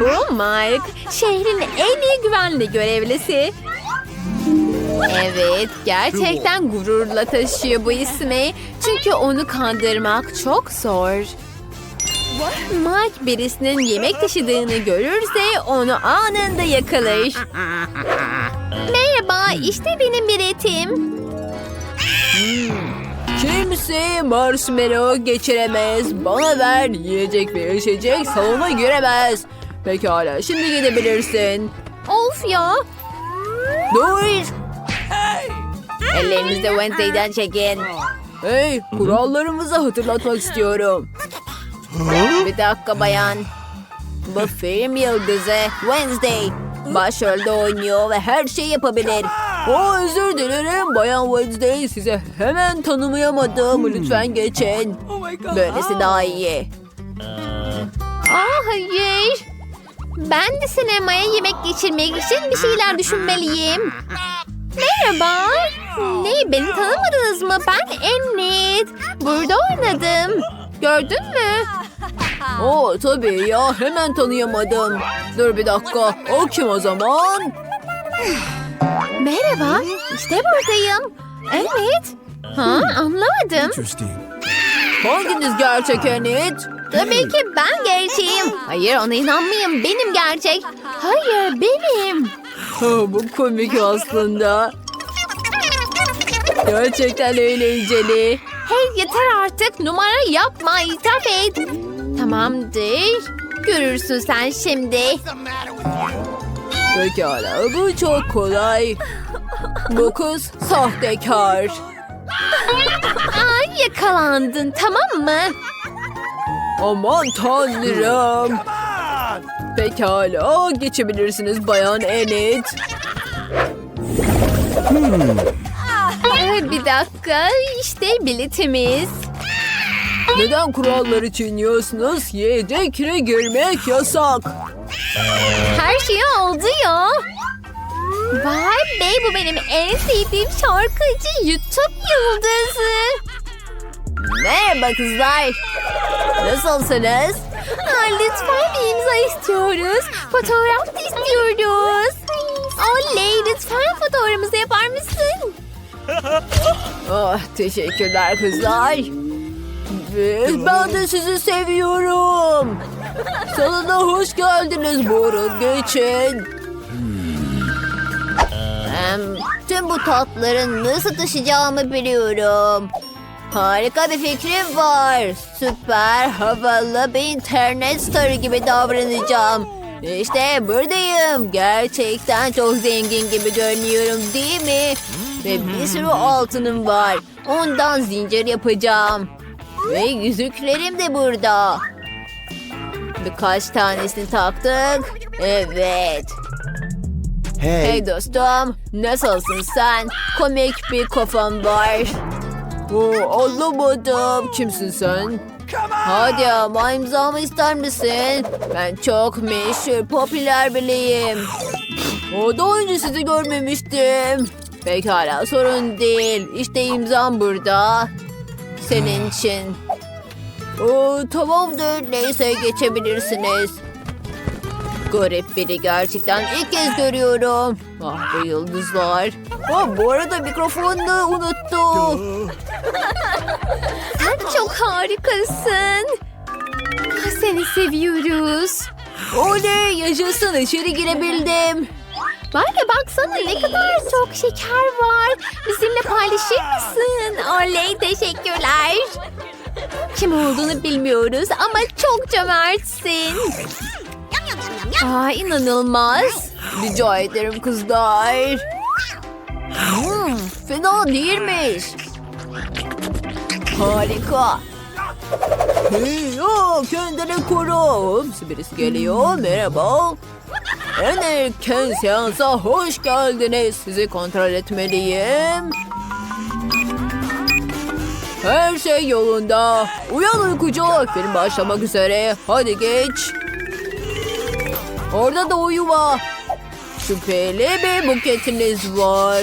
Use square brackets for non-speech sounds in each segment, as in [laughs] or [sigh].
Bu Mike, şehrin en iyi güvenli görevlisi. Evet, gerçekten gururla taşıyor bu ismi. Çünkü onu kandırmak çok zor. Mike birisinin yemek taşıdığını görürse onu anında yakalar. Merhaba, işte benim biletim. Kimse marshmallow geçiremez. Bana ver yiyecek ve içecek salona giremez. Pekala şimdi gidebilirsin. Of ya. Dur. Ellerinizi Wednesday'den çekin. Hey kurallarımızı hatırlatmak istiyorum. Bir dakika bayan. Bu film yıldızı Wednesday. Başrolde oynuyor ve her şeyi yapabilir. O özür dilerim Bayan Wednesday. Size hemen tanımayamadım. Lütfen geçin. Böylesi daha iyi. Aa hayır. Ben de sinemaya yemek geçirmek için bir şeyler düşünmeliyim. Merhaba. Ne beni tanımadınız mı? Ben Enid. Burada oynadım. Gördün mü? Oo tabii ya hemen tanıyamadım. Dur bir dakika. O kim o zaman? Merhaba. işte buradayım. Evet. Ha anlamadım. Hanginiz gerçek Enid? Tabii ki ben gerçeğim. Hayır ona inanmayın. Benim gerçek. Hayır benim. bu komik aslında. Gerçekten eğlenceli. Hey yeter artık numara yapma itiraf et. Tamamdır. Görürsün sen şimdi. Pekala bu çok kolay. Bu kız sahtekar. Ay yakalandın tamam mı? Aman tanrım. Pekala geçebilirsiniz bayan Enid. Ay, bir dakika işte biletimiz. Neden kuralları çiğniyorsunuz? Yedekine girmek yasak. Her şey oldu ya. Vay be bu benim en sevdiğim şarkıcı YouTube yıldızı. Merhaba kızlar. Nasılsınız? Ha, lütfen bir imza istiyoruz. Fotoğraf da istiyoruz. Oley lütfen fotoğrafımızı yapar mısın? [laughs] Ah teşekkürler kızlar. Ben de sizi seviyorum. Salona hoş geldiniz. Buyurun geçin. Em, tüm bu tatların nasıl taşıyacağımı biliyorum. Harika bir fikrim var. Süper, havalı bir internet starı gibi davranacağım. İşte buradayım. Gerçekten çok zengin gibi görünüyorum değil mi? Ve bir sürü altınım var. Ondan zincir yapacağım. Ve yüzüklerim de burada. Birkaç tanesini taktık. Evet. Hey. Hey dostum, nasılsın sen? Komik bir kafam var. Oo, anlamadım. Kimsin sen? Hadi ama imzamı ister misin? Ben çok meşhur, popüler biriyim. O daha önce sizi görmemiştim. Pekala sorun değil. İşte imzam burada. Senin için. Oo, tamamdır. Neyse geçebilirsiniz. Garip biri gerçekten ilk kez görüyorum. Ah bu yıldızlar. Ha, bu arada mikrofonunu unuttu. Sen çok harikasın. Seni seviyoruz. Oley yaşasın içeri girebildim. Bak baksana ne kadar çok şeker var. Bizimle paylaşır mısın? Oley teşekkürler. Kim olduğunu bilmiyoruz ama çok cömertsin. Aa, inanılmaz. Rica ederim kızlar. Hmm, fena değilmiş. Harika. Hey, ya, kendini koru. Hepsi birisi geliyor. Merhaba. En erken seansa hoş geldiniz. Sizi kontrol etmeliyim. Her şey yolunda. Uyan uykucu. Film başlamak üzere. Hadi geç. Orada da uyuma. Şüpheli bir buketiniz var.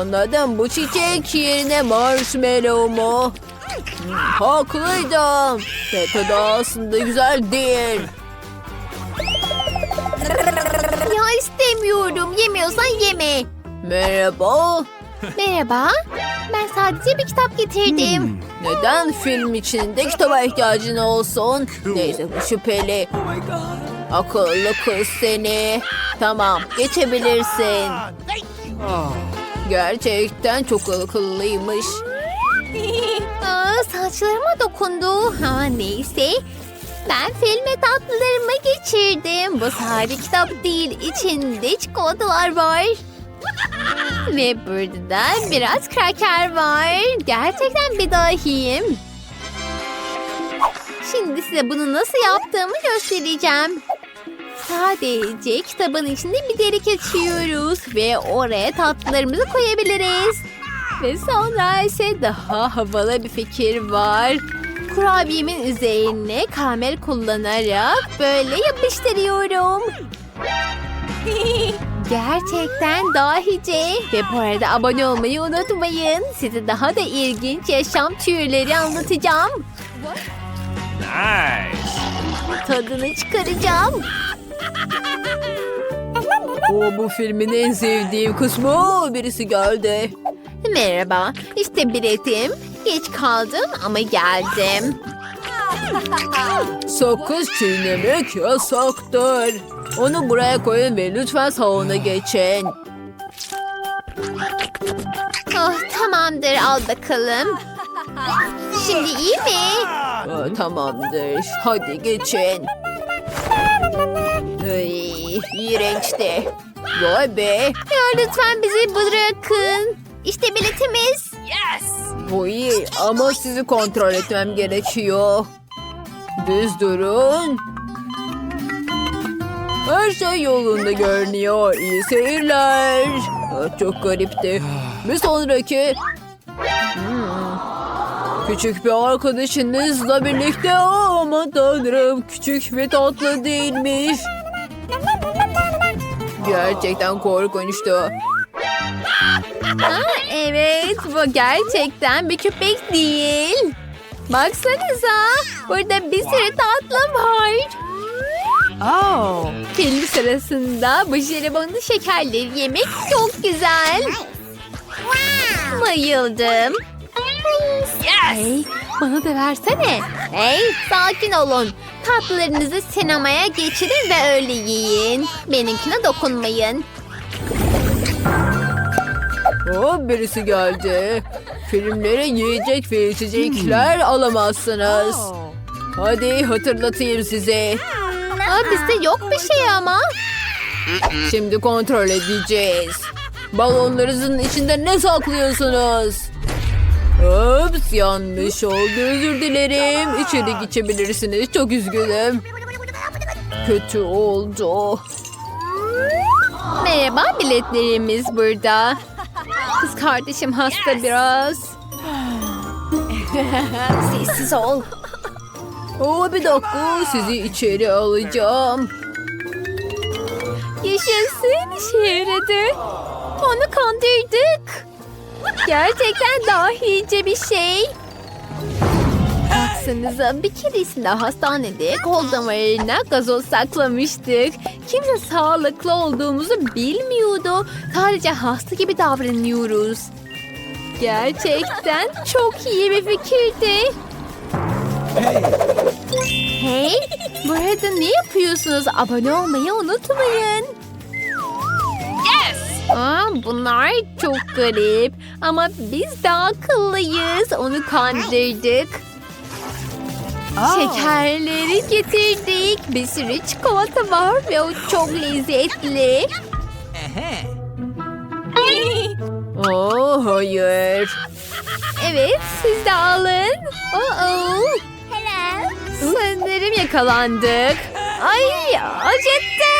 Anladım. Bu çiçek yerine marshmallow mu? Hmm, haklıydım. Ve tadı aslında güzel değil. Ya istemiyorum. Yemiyorsan yeme. Merhaba. Merhaba. Ben sadece bir kitap getirdim. Neden film içinde kitaba ihtiyacın olsun? Neyse bu şüpheli. Akıllı kız seni. Tamam geçebilirsin. Gerçekten çok akıllıymış. [laughs] Aa, saçlarıma dokundu. Ha, neyse. Ben filme tatlılarımı geçirdim. Bu sadece kitap değil. İçinde çikolatalar var. Ve burada da biraz kraker var. Gerçekten bir dahiyim. Şimdi size bunu nasıl yaptığımı göstereceğim. Sadece kitabın içinde bir delik açıyoruz ve oraya tatlılarımızı koyabiliriz. Ve sonra ise daha havalı bir fikir var. Kurabiyemin üzerine kamel kullanarak böyle yapıştırıyorum. [laughs] Gerçekten dahice. Ve bu arada abone olmayı unutmayın. Size daha da ilginç yaşam türleri anlatacağım. Nice. Tadını çıkaracağım. O bu filmin en sevdiğim kısmı birisi geldi. Merhaba, işte biletim. Geç kaldım ama geldim. Sakız çiğnemek yasaktır. Onu buraya koyun ve lütfen salona geçin. Oh, tamamdır al bakalım. Şimdi iyi mi? Aa, tamamdır. Hadi geçin. Ay, iğrençti. Vay be. Ya lütfen bizi bırakın. İşte biletimiz. Yes. Bu iyi ama sizi kontrol etmem gerekiyor. Düz durun. Her şey yolunda görünüyor. İyi seyirler. Çok garipti. Bir sonraki. Küçük bir arkadaşınızla birlikte ama tanrım küçük ve tatlı değilmiş. Gerçekten korkunçtu. Aa, evet bu gerçekten bir köpek değil. Baksanıza burada bir sürü tatlı var. Oh. Film sırasında bu jelibonlu şekerleri yemek çok güzel. Bayıldım. Hey, bana da versene. Hey, sakin olun. Tatlılarınızı sinemaya geçirin ve öyle yiyin. Benimkine dokunmayın. O birisi geldi. Filmlere yiyecek ve içecekler alamazsınız. Oh. Hadi hatırlatayım size. Aa, bizde yok bir şey ama. Şimdi kontrol edeceğiz. Balonlarınızın içinde ne saklıyorsunuz? Ups yanlış oldu özür dilerim. İçeri geçebilirsiniz çok üzgünüm. Kötü oldu. Merhaba biletlerimiz burada. Kız kardeşim hasta biraz. Sessiz ol. Oo, bir dakika sizi içeri alacağım. Yaşasın işe yaradı. Onu kandırdık. Gerçekten dahice bir şey. Baksanıza bir keresinde hastanede kol damarına gazoz saklamıştık. Kimse sağlıklı olduğumuzu bilmiyordu. Sadece hasta gibi davranıyoruz. Gerçekten çok iyi bir fikirdi. Hey, burada ne yapıyorsunuz? Abone olmayı unutmayın. Aa, bunlar çok garip. Ama biz de akıllıyız. Onu kandırdık. Şekerleri getirdik. Bir sürü çikolata var ve o çok lezzetli. Oh hayır. Evet siz de alın. Oh, Sanırım yakalandık. Ay acıttı.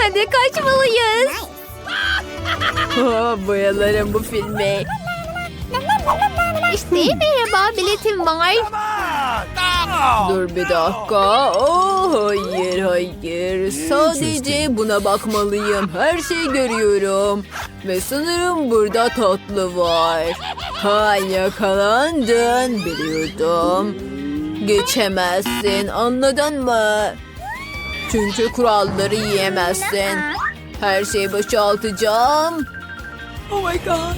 Hadi kaçmalıyız. [laughs] Oh, bayılırım bu filme. İşte merhaba biletim var. Dur bir dakika. Oh, hayır hayır. Sadece buna bakmalıyım. Her şeyi görüyorum. Ve sanırım burada tatlı var. Ha yakalandın biliyordum. Geçemezsin anladın mı? Çünkü kuralları yiyemezsin. Her şeyi boşaltacağım. Oh my god.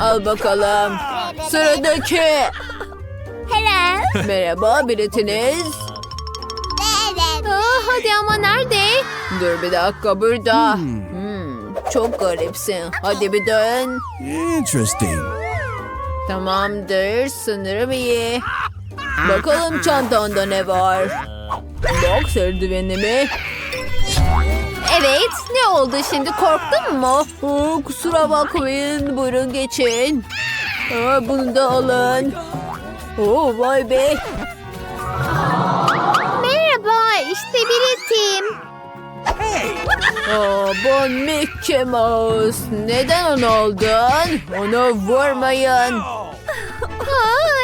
Al bakalım. Sıradaki. Hello. Merhaba biletiniz. Aa, hadi ama nerede? Dur bir dakika burada. Hmm, çok garipsin. Hadi bir dön. Interesting. Tamamdır. Sınırım iyi. Bakalım çantanda ne var. Boks eldiveni mi? Evet. Ne oldu şimdi? Korktun mu? Oo, kusura bakmayın. Buyurun geçin. Aa, bunu da alın. Oo, vay be. Merhaba. işte biletim. Aa, bu Mickey Mouse. Neden onu aldın? Onu vurmayın. Hayır.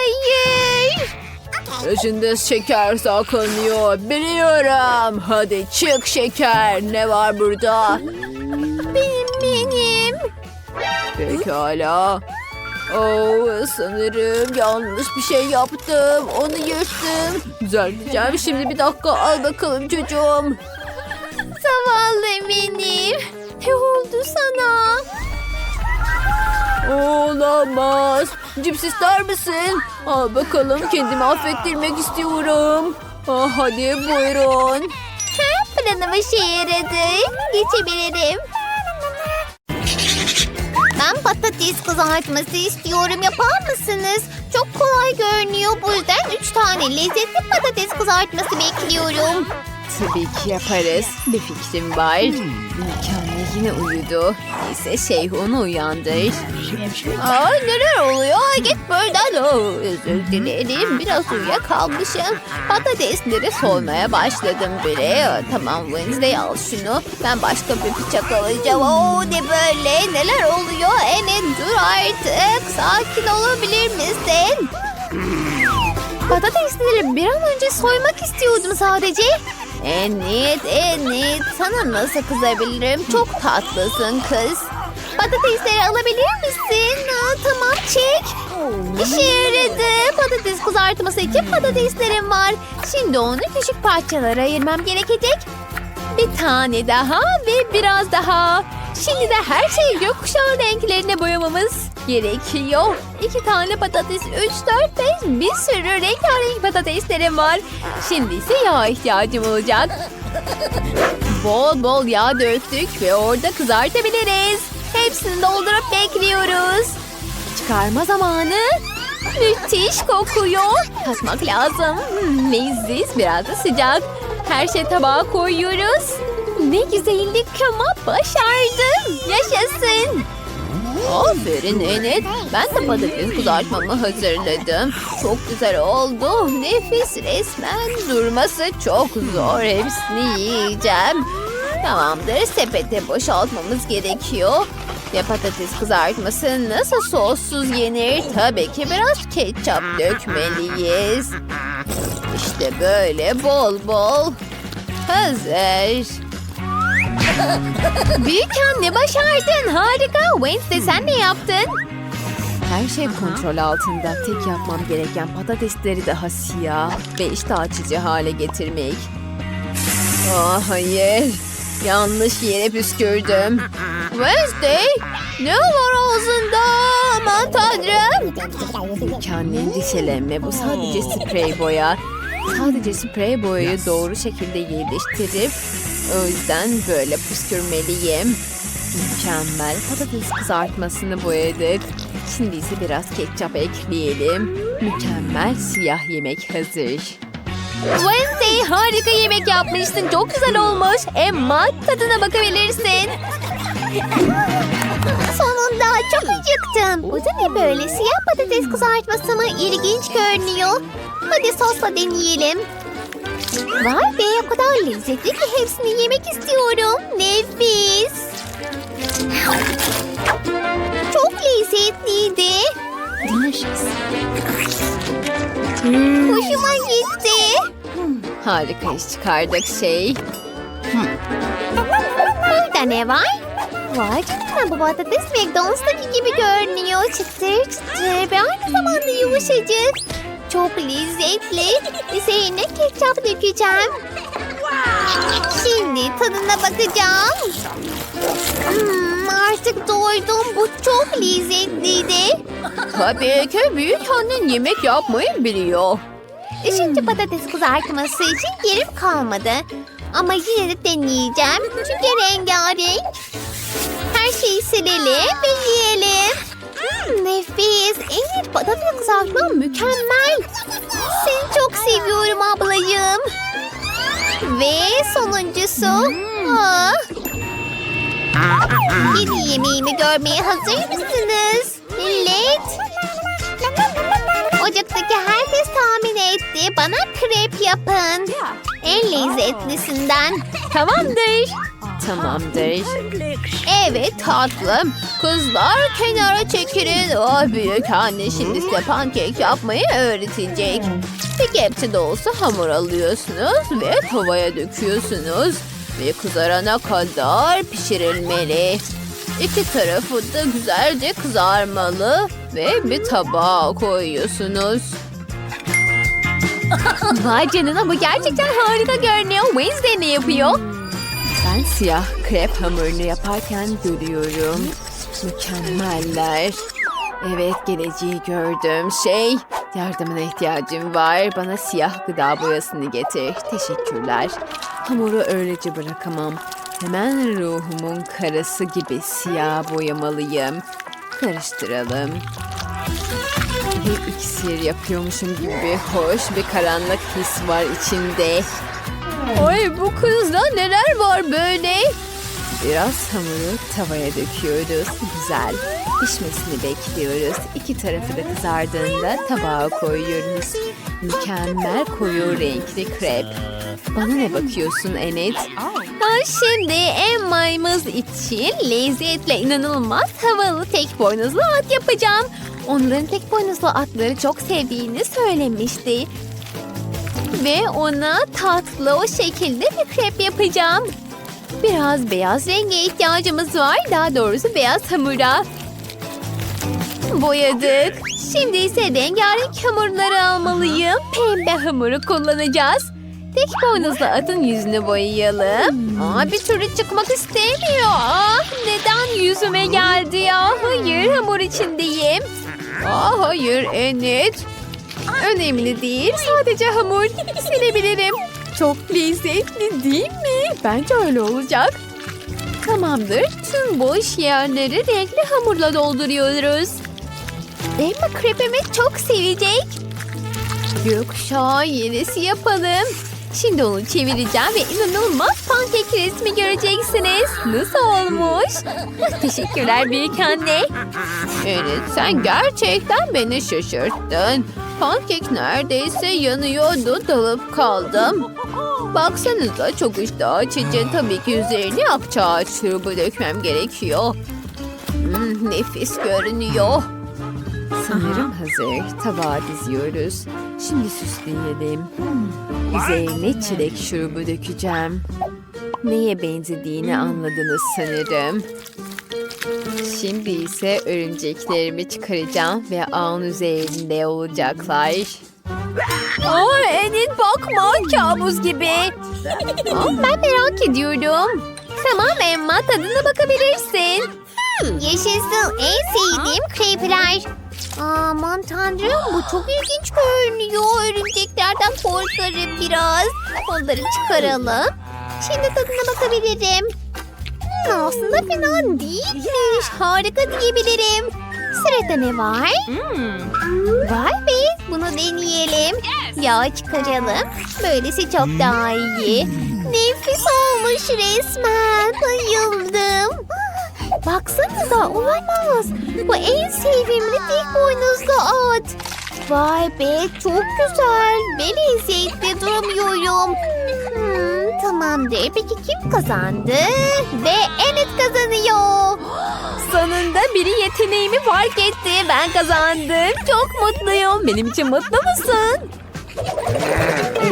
İçinde şeker saklanıyor. Biliyorum. Hadi çık şeker. Ne var burada? Benim benim. Pekala. Oo, sanırım yanlış bir şey yaptım. Onu yırttım. Düzelteceğim. Şimdi bir dakika al bakalım çocuğum. Zavallı benim. Ne oldu sana? Olamaz. Cips ister misin? Al bakalım kendimi affettirmek istiyorum. Ah, hadi buyurun. Ha, planım işe yaradı. Geçebilirim. Ben patates kızartması istiyorum. Yapar mısınız? Çok kolay görünüyor. Bu yüzden üç tane lezzetli patates kızartması bekliyorum. Tabii ki yaparız. Bir fikrim var. Mükemmel yine uyudu. Neyse şey onu uyandır. Aa, neler oluyor? Git buradan. Oo, özür dilerim. Biraz uyuyakalmışım. Patatesleri soymaya başladım bile. Aa, Tamam Wednesday al şunu. Ben başka bir bıçak alacağım. Oo, ne böyle? Neler oluyor? Evet dur artık. Sakin olabilir misin? Patatesleri bir an önce soymak istiyordum sadece. Enit, Enit. Sana nasıl kızabilirim? Çok tatlısın kız. Patatesleri alabilir misin? Aa, tamam çek. İşe yaradı. Patates kızartması için patateslerim var. Şimdi onu küçük parçalara ayırmam gerekecek. Bir tane daha ve biraz daha. Şimdi de her şeyi gökkuşağı renklerine boyamamız gerekiyor. İki tane patates, üç, dört, beş, bir sürü rengarenk patateslerim var. Şimdi ise yağa ihtiyacım olacak. Bol bol yağ döktük ve orada kızartabiliriz. Hepsini doldurup bekliyoruz. Çıkarma zamanı. Müthiş kokuyor. Tatmak lazım. Hmm, biraz da sıcak. Her şey tabağa koyuyoruz. Ne güzellik ama başardım. Yaşasın. Aferin Enit. Ben de patates kızartmamı hazırladım. Çok güzel oldu. Nefis resmen. Durması çok zor. Hepsini yiyeceğim. Tamamdır. Sepete boşaltmamız gerekiyor. Ve patates kızartması nasıl sossuz yenir? Tabii ki biraz ketçap dökmeliyiz. İşte böyle bol bol. Hazır. Büyük anne başardın. Harika. Wednesday sen ne yaptın? Her şey kontrol altında. Tek yapmam gereken patatesleri daha siyah ve iştah açıcı hale getirmek. Ah hayır. Yanlış yere püskürdüm. Wednesday, ne var ağzında? Aman tanrım. Kendine endişelenme. Bu sadece sprey boya. Sadece sprey boyayı doğru şekilde yerleştirip o yüzden böyle püskürmeliyim. Mükemmel. Patates kızartmasını boyadık. Şimdi ise biraz ketçap ekleyelim. Mükemmel siyah yemek hazır. Wednesday harika yemek yapmışsın. Çok güzel olmuş. Emma tadına bakabilirsin. Sonunda çok acıktım. Bu da ne böyle? Siyah patates kızartması mı? İlginç görünüyor. Hadi sosla deneyelim. Vay be o kadar lezzetli ki hepsini yemek istiyorum. Nefis. Çok lezzetliydi. Delicious. Hoşuma gitti. Harika iş çıkardık şey. Burada ne var? Vay canına bu patates McDonald's'taki gibi görünüyor. Çıtır çıtır ve aynı zamanda yumuşacık. Çok lezzetli. Üzerine ketçap dökeceğim. Şimdi tadına bakacağım. Hmm, artık doydum. Bu çok lezzetliydi. Tabii ki büyük annen yemek yapmayı biliyor. Üçüncü patates kızartması için yerim kalmadı. Ama yine de deneyeceğim. Çünkü rengarenk. Her şeyi silelim ve yiyelim. Hmm, nefis. İyi patates kızartma mükemmel. Seni çok seviyorum ablacığım. Ve sonuncusu. Aa. Yeni yemeğimi görmeye hazır mısınız? Millet. Ocaktaki herkes tahmin etti. Bana krep yapın. En lezzetlisinden. Tamamdır. Tamamdır. Evet tatlım. Kızlar kenara çekilin. Oh, büyük anne şimdi size pankek yapmayı öğretecek. Bir kepçe dolusu hamur alıyorsunuz ve tavaya döküyorsunuz. Ve kızarana kadar pişirilmeli. İki tarafı da güzelce kızarmalı ve bir tabağa koyuyorsunuz. Vay canına bu gerçekten harika görünüyor. Wednesday ne yapıyor? Ben siyah krep hamurunu yaparken görüyorum. Mükemmeller. Evet geleceği gördüm. Şey yardımına ihtiyacım var. Bana siyah gıda boyasını getir. Teşekkürler. Hamuru öylece bırakamam. Hemen ruhumun karası gibi siyah boyamalıyım. Karıştıralım. Bir iksir yapıyormuşum gibi hoş bir karanlık his var içimde. Ay bu kızda neler var böyle? Biraz hamuru tavaya döküyoruz. Güzel. Pişmesini bekliyoruz. İki tarafı da kızardığında tabağa koyuyoruz. Mükemmel koyu renkli krep. Bana ne bakıyorsun Enet? Ha, şimdi Emma'mız için lezzetle inanılmaz havalı tek boynuzlu at yapacağım. Onların tek boynuzlu atları çok sevdiğini söylemişti. Ve ona tatlı o şekilde bir krep yapacağım. Biraz beyaz renge ihtiyacımız var. Daha doğrusu beyaz hamura. Boyadık. Şimdi ise rengarenk hamurları almalıyım. Pembe hamuru kullanacağız. Tek boynuzlu atın yüzünü boyayalım. Aa, bir türlü çıkmak istemiyor. Ah, neden yüzüme geldi ya? Hayır hamur içindeyim. Aa, hayır Enet. Önemli değil. Sadece hamur. Silebilirim. Çok lezzetli değil mi? Bence öyle olacak. Tamamdır. Tüm boş yerleri renkli hamurla dolduruyoruz. Emma krepimi çok sevecek. Gökkuşağı yenisi yapalım. Şimdi onu çevireceğim ve inanılmaz pankek resmi göreceksiniz. Nasıl olmuş? Teşekkürler büyük anne. Evet sen gerçekten beni şaşırttın. Pankek neredeyse yanıyordu dalıp kaldım. Baksanıza çok iştah açıcı. Tabii ki üzerine akçaağaç şurubu dökmem gerekiyor. Hmm, nefis görünüyor. Sanırım hazır. Tabağa diziyoruz. Şimdi süsleyelim. Üzerine çilek şurubu dökeceğim. Neye benzediğini anladınız sanırım. Şimdi ise örümceklerimi çıkaracağım ve ağın üzerinde olacaklar. Aa, Enin bakma kabus gibi. Aa, ben merak ediyorum. Tamam Emma tadına bakabilirsin. Yaşasın en sevdiğim krepler. Aman tanrım bu çok ilginç görünüyor. Örümceklerden korkarım biraz. Onları çıkaralım. Şimdi tadına bakabilirim. Hmm, aslında fena değilmiş. Harika diyebilirim. Sırada ne var? Vay be bunu deneyelim. Yağ çıkaralım. Böylesi çok daha iyi. Nefis olmuş resmen. Bayıldım. Baksanıza olamaz. Bu en sevimli tek boynuzlu at. Vay be çok güzel. Ve lezzetli duramıyorum. Hmm, tamamdır. Peki kim kazandı? Ve Enet kazanıyor. Sonunda biri yeteneğimi fark etti. Ben kazandım. Çok mutluyum. Benim için mutlu musun?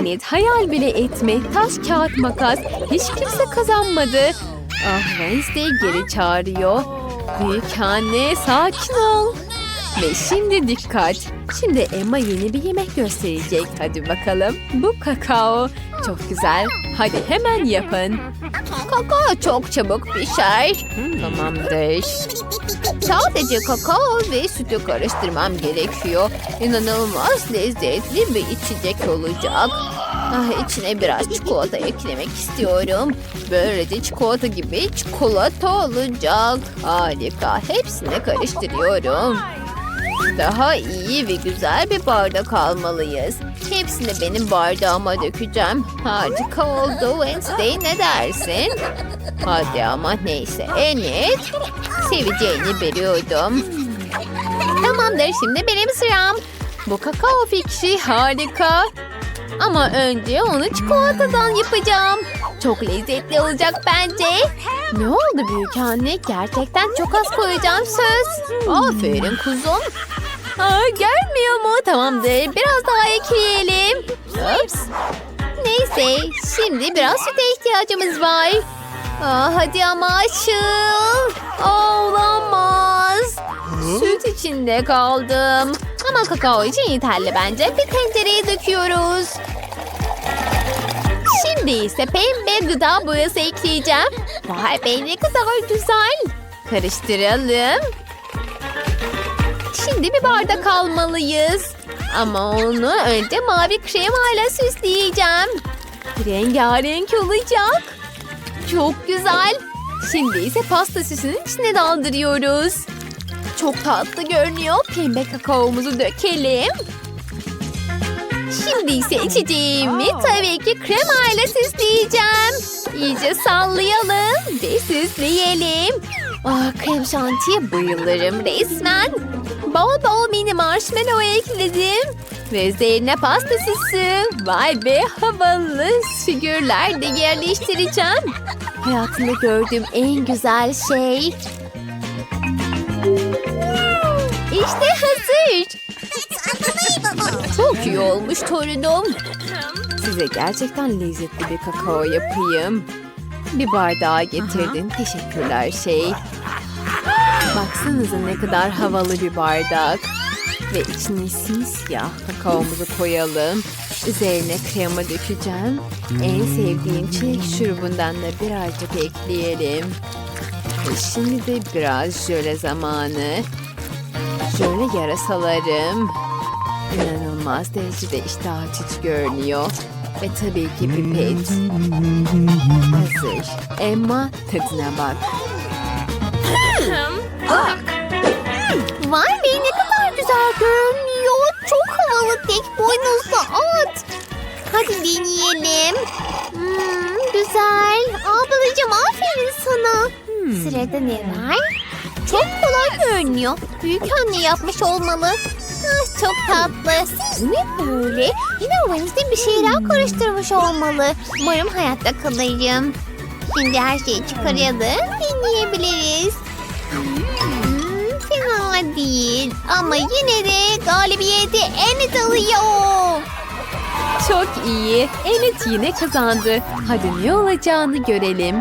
Evet hayal bile etme. Taş kağıt makas. Hiç kimse kazanmadı. Ah Wednesday geri çağırıyor. Büyük anne sakin ol. Ve şimdi dikkat. Şimdi Emma yeni bir yemek gösterecek. Hadi bakalım. Bu kakao. Çok güzel. Hadi hemen yapın. Kakao çok çabuk pişer. Tamamdır. Sadece kakao ve sütü karıştırmam gerekiyor. İnanılmaz lezzetli bir içecek olacak. Ah, içine biraz çikolata eklemek istiyorum. Böylece çikolata gibi çikolata olacak. Harika. Hepsini karıştırıyorum. Daha iyi ve güzel bir bardak almalıyız. Hepsini benim bardağıma dökeceğim. Harika oldu. Wednesday ne dersin? Hadi ama neyse. Enet. Seveceğini biliyordum. Tamamdır şimdi benim sıram. Bu kakao fikri harika. Ama önce onu çikolatadan yapacağım. Çok lezzetli olacak bence. Ne oldu büyük anne? Gerçekten çok az koyacağım söz. Aferin kuzum. Aa, gelmiyor mu? Tamamdır. Biraz daha ekleyelim. Ups. Neyse. Şimdi biraz süte ihtiyacımız var. Aa, hadi ama açıl. Aa, olamaz. Süt içinde kaldım. Ama kakao için yeterli bence. Bir tencereye döküyoruz. Şimdi ise pembe gıda boyası ekleyeceğim. Vay be ne kadar güzel. Karıştıralım. Şimdi bir bardak almalıyız. Ama onu önce mavi kremayla süsleyeceğim. Rengarenk olacak. Çok güzel. Şimdi ise pasta süsünün içine daldırıyoruz. Çok tatlı görünüyor. Pembe kakaomuzu dökelim. İse içeceğimi tabii ki kremayla süsleyeceğim. İyice sallayalım ve süsleyelim. Ah, krem şantiye bayılırım resmen. Bol bol mini marshmallow ekledim. Ve üzerine pasta süsü. Vay be havalı figürler de yerleştireceğim. Hayatımda gördüğüm en güzel şey. İşte hazır. Çok iyi olmuş torunum. Size gerçekten lezzetli bir kakao yapayım. Bir bardağa getirdin. Teşekkürler şey. Baksanıza ne kadar havalı bir bardak. Ve içine simsiyah kakaomuzu koyalım. Üzerine krema dökeceğim. En sevdiğim çilek şurubundan da birazcık ekleyelim. Ve şimdi de biraz jöle zamanı. Jöle yarasalarım. İnanılmaz derecede iştah açıcı görünüyor. Ve tabii ki pipet. Hazır. Emma tadına bak. Vay be ne kadar güzel görünüyor. Çok havalı tek boynuzlu at. Hadi deneyelim. Hmm, güzel. Ablacığım aferin sana. Sırada ne var? Çok kolay görünüyor. Büyük anne yapmış olmalı. Ah, çok tatlı. Ne böyle? Yine Wednesday bir şeyler karıştırmış olmalı. Umarım hayatta kalırım. Şimdi her şeyi çıkaralım. Deneyebiliriz. Hmm, fena değil. Ama yine de galibiyeti en alıyor. Çok iyi. Enet yine kazandı. Hadi ne olacağını görelim.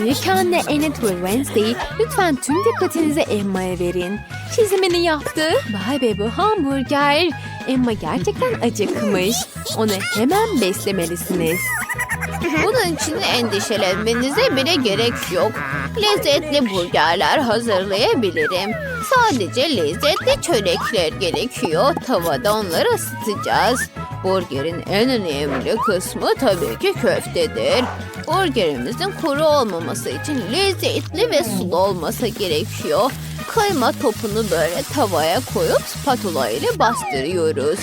Büyük anne ve Wednesday lütfen tüm dikkatinizi Emma'ya verin. Çizimini yaptı. Vay be bu hamburger. Emma gerçekten acıkmış. Onu hemen beslemelisiniz. Bunun için endişelenmenize bile gerek yok. Lezzetli burgerler hazırlayabilirim. Sadece lezzetli çörekler gerekiyor. Tavada onları ısıtacağız. Burgerin en önemli kısmı tabii ki köftedir. Burgerimizin kuru olmaması için lezzetli ve sulu olması gerekiyor. Kıyma topunu böyle tavaya koyup spatula ile bastırıyoruz.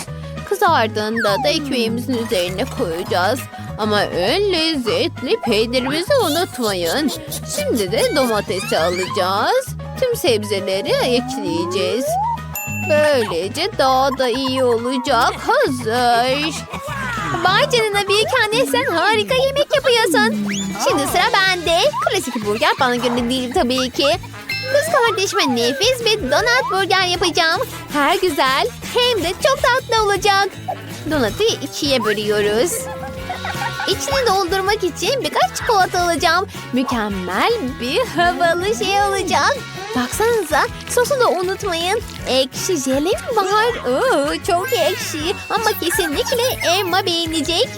Kızardığında da ekmeğimizin üzerine koyacağız. Ama en lezzetli peynirimizi unutmayın. Şimdi de domatesi alacağız. Tüm sebzeleri ekleyeceğiz. Böylece daha da iyi olacak. Hazır. Vay canına büyük anne sen harika yemek yapıyorsun. Şimdi sıra bende. Klasik burger bana göre değil tabii ki. Kız kardeşime nefis bir donat burger yapacağım. Her güzel hem de çok tatlı olacak. Donatı ikiye bölüyoruz. İçini doldurmak için birkaç çikolata alacağım. Mükemmel bir havalı şey olacak. Baksanıza sosu da unutmayın. Ekşi jelim var. Oo, çok ekşi ama kesinlikle Emma beğenecek.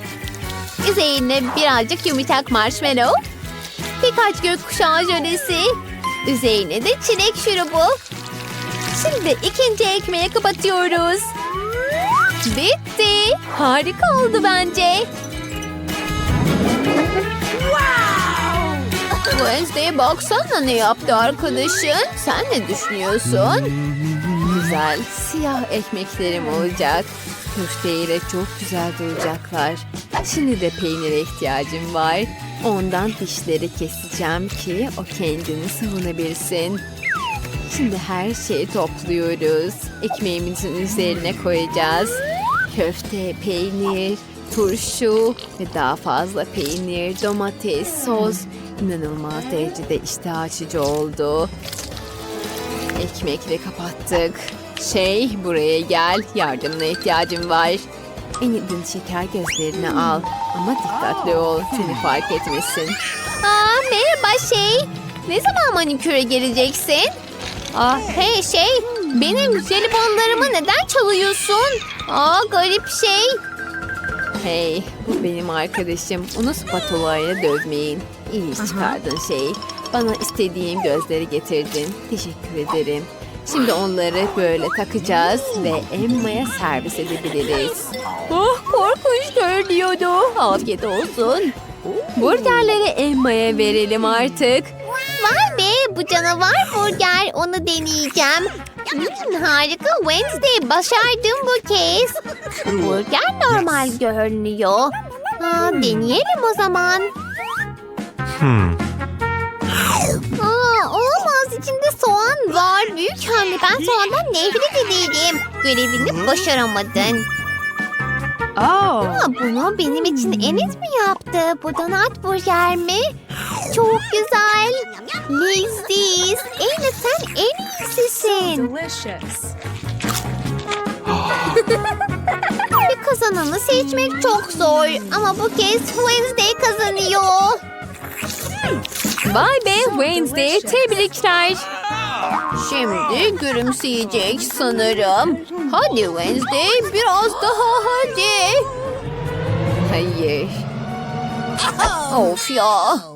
Üzerine birazcık yumuşak marshmallow. Birkaç gökkuşağı jölesi. Üzerine de çilek şurubu. Şimdi ikinci ekmeği kapatıyoruz. Bitti. Harika oldu bence. Wednesday baksana ne yaptı arkadaşın. Sen ne düşünüyorsun? Güzel siyah ekmeklerim olacak. Köfteyle çok güzel duracaklar. Şimdi de peynire ihtiyacım var. Ondan dişleri keseceğim ki o kendini savunabilsin. Şimdi her şeyi topluyoruz. Ekmeğimizin üzerine koyacağız. Köfte, peynir, turşu ve daha fazla peynir, domates, sos. İnanılmaz derecede iştah açıcı oldu. Ekmekle kapattık. Şey buraya gel. Yardımına ihtiyacım var. Enid'in şeker gözlerini al. Ama dikkatli ol. Seni fark etmesin. Aa, merhaba şey. Ne zaman maniküre geleceksin? Aa, hey şey. Benim jelibonlarımı neden çalıyorsun? Aa, garip şey. Hey bu benim arkadaşım. Onu spatula ile dövmeyin. İyi iş çıkardın şey. Bana istediğim gözleri getirdin. Teşekkür ederim. Şimdi onları böyle takacağız ve Emma'ya servis edebiliriz. Oh korkunç görünüyordu. Afiyet olsun. Burgerleri Emma'ya verelim artık. Vay be bu canavar burger. Onu deneyeceğim. Hmm, harika Wednesday. Başardım bu kez. Burger normal görünüyor. Aa, deneyelim o zaman. Aa, olamaz içinde soğan var. Büyük anne ben soğandan nefret ederim. Görevini başaramadın. Aa, Aa, bunu benim için Enes mi yaptı? Bu donat burger mi? Çok güzel. Leziz. Enes sen en iyisisin. Delicious. Bir kazananı seçmek çok zor. Ama bu kez Wednesday kazanıyor. Vay be Wednesday tebrikler. Şimdi gülümseyecek sanırım. Hadi Wednesday biraz daha hadi. Hayır. Of ya.